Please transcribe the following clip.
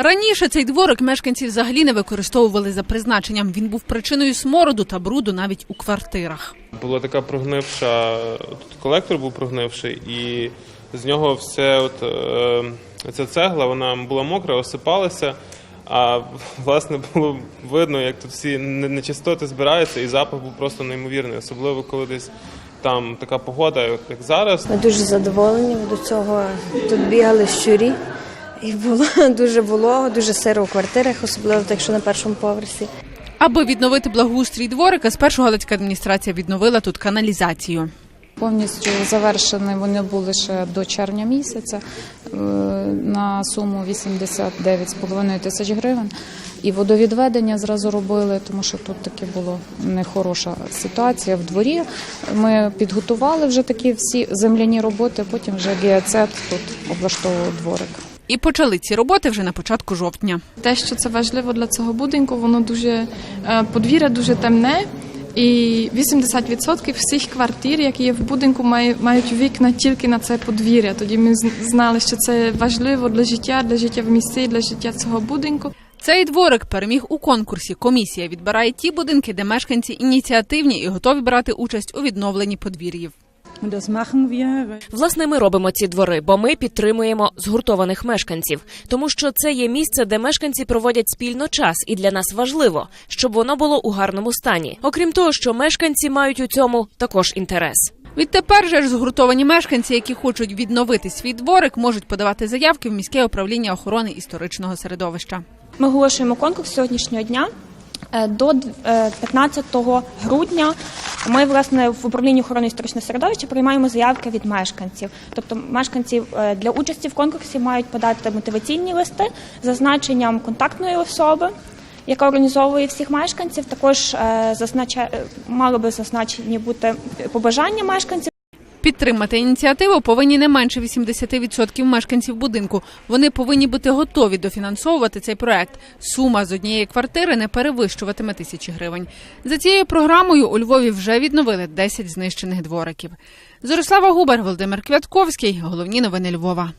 Раніше цей дворик мешканці взагалі не використовували за призначенням. Він був причиною смороду та бруду навіть у квартирах. Була така прогнивша, тут колектор був прогнивший, і з нього все, от, е, ця цегла, вона була мокра, осипалася. А власне було видно, як тут всі нечистоти збираються, і запах був просто неймовірний, особливо коли десь там така погода, як зараз. Ми дуже задоволені. До цього тут бігали щурі, і було дуже волого, дуже сиро у квартирах, особливо так, що на першому поверсі. Аби відновити благоустрій дворика, спершу галицька адміністрація відновила тут каналізацію. Повністю завершені вони були ще до червня місяця е, на суму 89,5 тисяч гривень. І водовідведення зразу робили, тому що тут таки була нехороша ситуація в дворі. Ми підготували вже такі всі земляні роботи, потім вже геоцет тут облаштовував дворик. І почали ці роботи вже на початку жовтня. Те, що це важливо для цього будинку, воно дуже е, подвір'я дуже темне. І 80% всіх квартир, які є в будинку, мають вікна тільки на це подвір'я. Тоді ми знали, що це важливо для життя, для життя в місті, для життя цього будинку. Цей дворик переміг у конкурсі. Комісія відбирає ті будинки, де мешканці ініціативні і готові брати участь у відновленні подвір'їв. Власне, ми робимо ці двори, бо ми підтримуємо згуртованих мешканців, тому що це є місце, де мешканці проводять спільно час, і для нас важливо, щоб воно було у гарному стані. Окрім того, що мешканці мають у цьому також інтерес. Відтепер же ж згуртовані мешканці, які хочуть відновити свій дворик, можуть подавати заявки в міське управління охорони історичного середовища. Ми оголошуємо конкурс сьогоднішнього дня. Е, До е, 15 грудня ми власне в управлінні охорони історичного середовища приймаємо заявки від мешканців. Тобто мешканці е, для участі в конкурсі мають подати мотиваційні листи зазначенням контактної особи, яка організовує всіх мешканців. Також зазначає зазнача... е, мали би зазначені бути побажання мешканців. Підтримати ініціативу повинні не менше 80% мешканців будинку. Вони повинні бути готові дофінансовувати цей проект. Сума з однієї квартири не перевищуватиме тисячі гривень. За цією програмою у Львові вже відновили 10 знищених двориків. Зорислава Губер, Володимир Квятковський. Головні новини Львова.